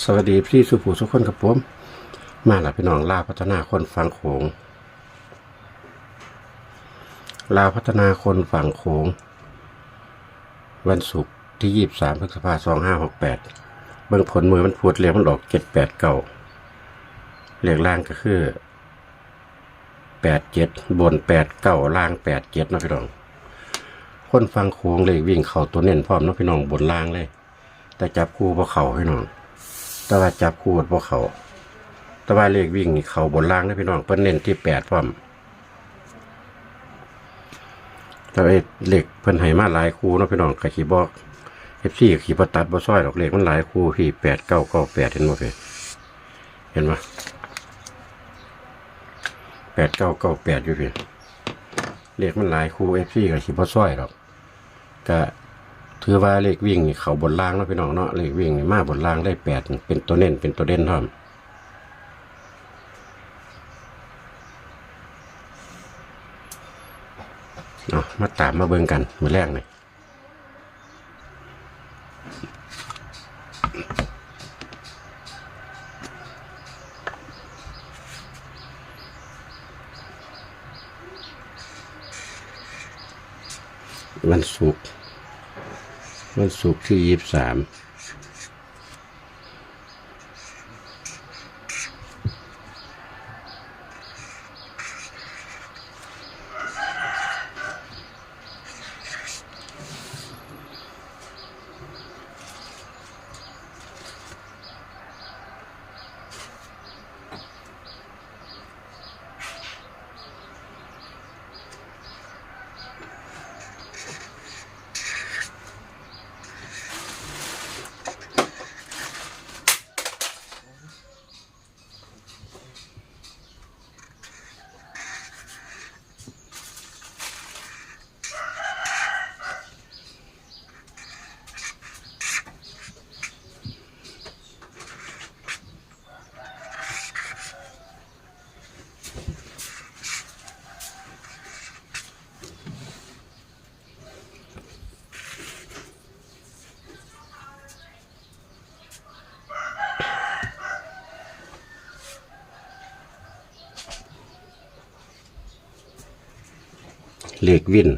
สวัสดีพี่สุภูสุกคนครับผม มาแล้วพี่น้องลาพัฒนาคนฝั่งโขงลาพัฒนาคนฝั่งโขง วันศุกร์ที่ยี่สามพฤษภาสองห้าหกแปดเบื้องผลมือมันพูดเรียกมันออกเจ็ดแปดเก้าเรียกล่างก็คือแปดเจ็ดบนแปดเก้าล่างแปดเจ็ดนะพี่น้อง คนฟังโค้งเลยวิ่งเข่าตัวเน้นพร้อมนะพี่น้องบนล่างเลย แต่จับคู่พวเข่าให้น้อง แต่ว่าจับคู่พวกเขา แต่ว่าเลขวิ่งนี่เขาบนล่างนะพี่น้องเพิ่นเน้นที่แปดพร้อมแต่ว่าเลขเพิ่นให้มาหลายคู่เนาะพี่น้องกะขี่บอกเอฟซีกับขี่ปตัดบ่ซ้อยดอกเลขมันหลายคู่พี่แปดเก้าเก้าแปดเห็นบ่พี่เห็นไหมแปดเก้าเก้าแปดอยู่เพี่เลขมันหลายคู่เอฟซีกับขี่บ่ซ้อยดอกก็ ถือว่าเลขวิ่งนี่เขาบนล่างเนาะพี่น้องเนาะเลขวิ่งนี่มาบนล่างได้แปดเป็นตัวเน้นเป็นตัวเด่นท่อมเอามาตามมาเบิ่งกันมือแรกเลยวันศุกร์ วันศุกร์ที่ยี่สิบสาม เลขวิน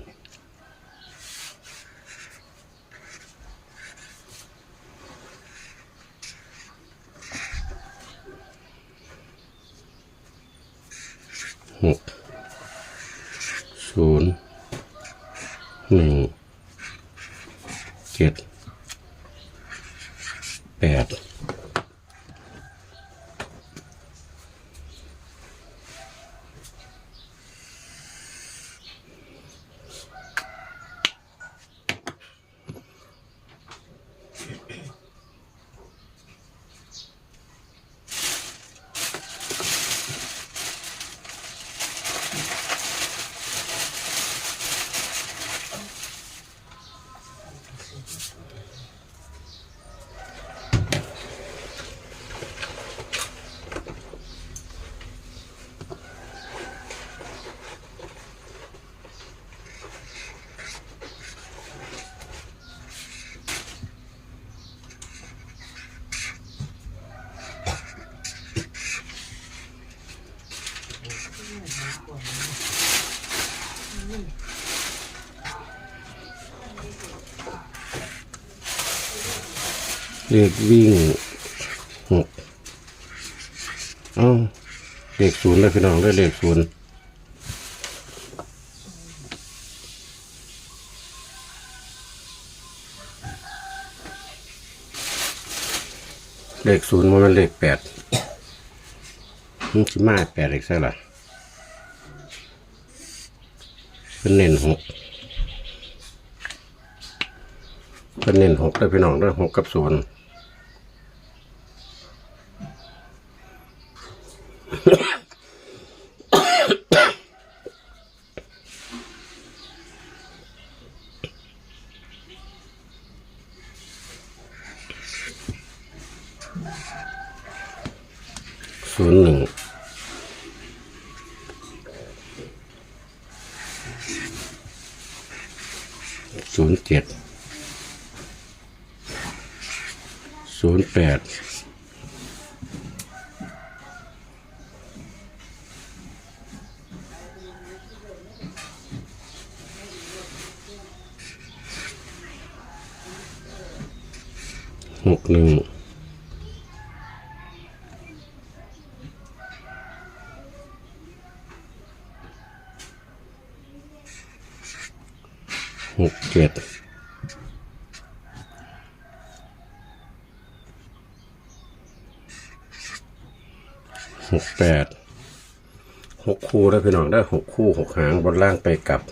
หกศูนย์หนึ่งเจ็ดแปด เลขวิ่งหกเอ้าเลขศูนย์เลยพี่น้องได้เลขศูนย์เลขศูนย์มันเป็นเลขแปดมันสิมาแปดอีกใช่หรอ เป็นเน้นหกเป็นเน้นหกได้พี่น้องได้หกกับศูนย์ศูนย์หนึ่ง ศูนย์เจ็ดศูนย์แปดหกหนึ่ง หกเจ็ดหกแปดหกคู่ได้อพี่น้องได้หกคู่หกหางบนล่างไปกลับ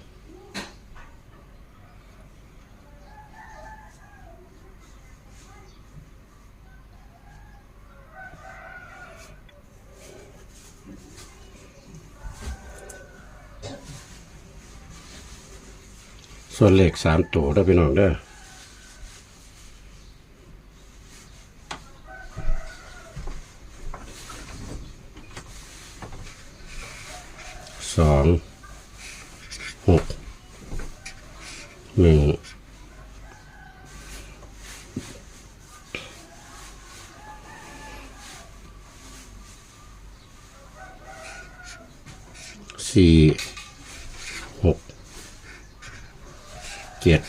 ส่วนเลขสามตัวได้พี่น้องเด้อสองหกหนึ่งสี่หก เจ็ด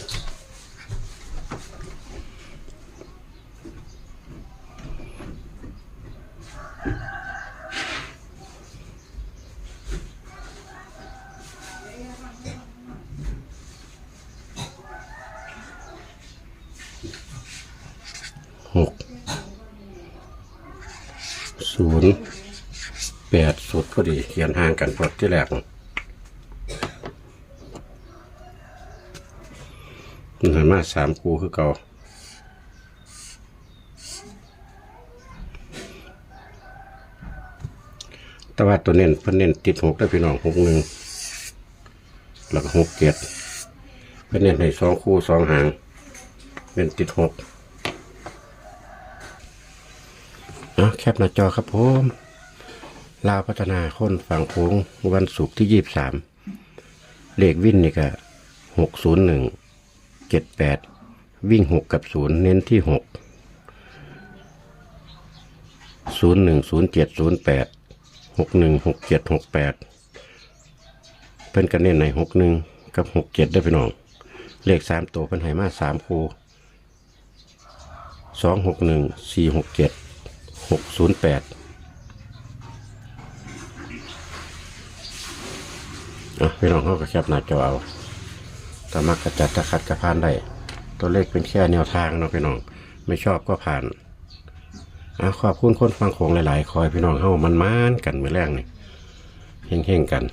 หกศูนย์แปดสุดพอดีเขียนห่างกันพอที่แรก มัน หันมาสามคูคือเก่าแต่ว่าตัวเน้นเพิ่นเน้นติดหกได้พี่น้องหกหนึ่งแล้วก็หกเจ็ดเพิ่นเน้นให้สองคู่สองหางเน้นติดหกอะแคปหน้าจอครับผมลาวพัฒนาคนฝั่งโค้งวันศุกร์ที่ยี่สิบสามเลขวินนี่ก็หกศูนย์หนึ่ง เจ็ดแปดวิ่งหกกับศูนย์เน้นที่หกศูนย์หนึ่งศูนย์เจ็ดศูนย์แปดหกหนึ่งหกเจ็ดหกแปดเป็นกันเน้นในหกหนึ่งกับหกเจ็ดได้พี่น้อง เลขสามตัวเป็นไหมาสามคูสองหกหนึ่งสี่หกเจ็ดหกศูนย์แปดอะพี่น้องเขาก็แคบหน้าจอเอา ถ้ามักกระจัดตะขัดกระพานได้ ตัวเลขเป็นแค่แนวทางเนาะพี่น้อง ไม่ชอบก็ผ่านอะขอบคุณคนฟังของหลาย ๆ คอยพี่น้องเข้ามันมานกันมือแรกนี่เฮงๆกัน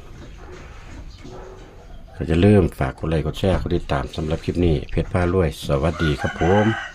ก็จะเริ่มฝากกดไลค์กดแชร์กดติดตามสำหรับคลิปนี้ เพชรพารวย สวัสดีครับผม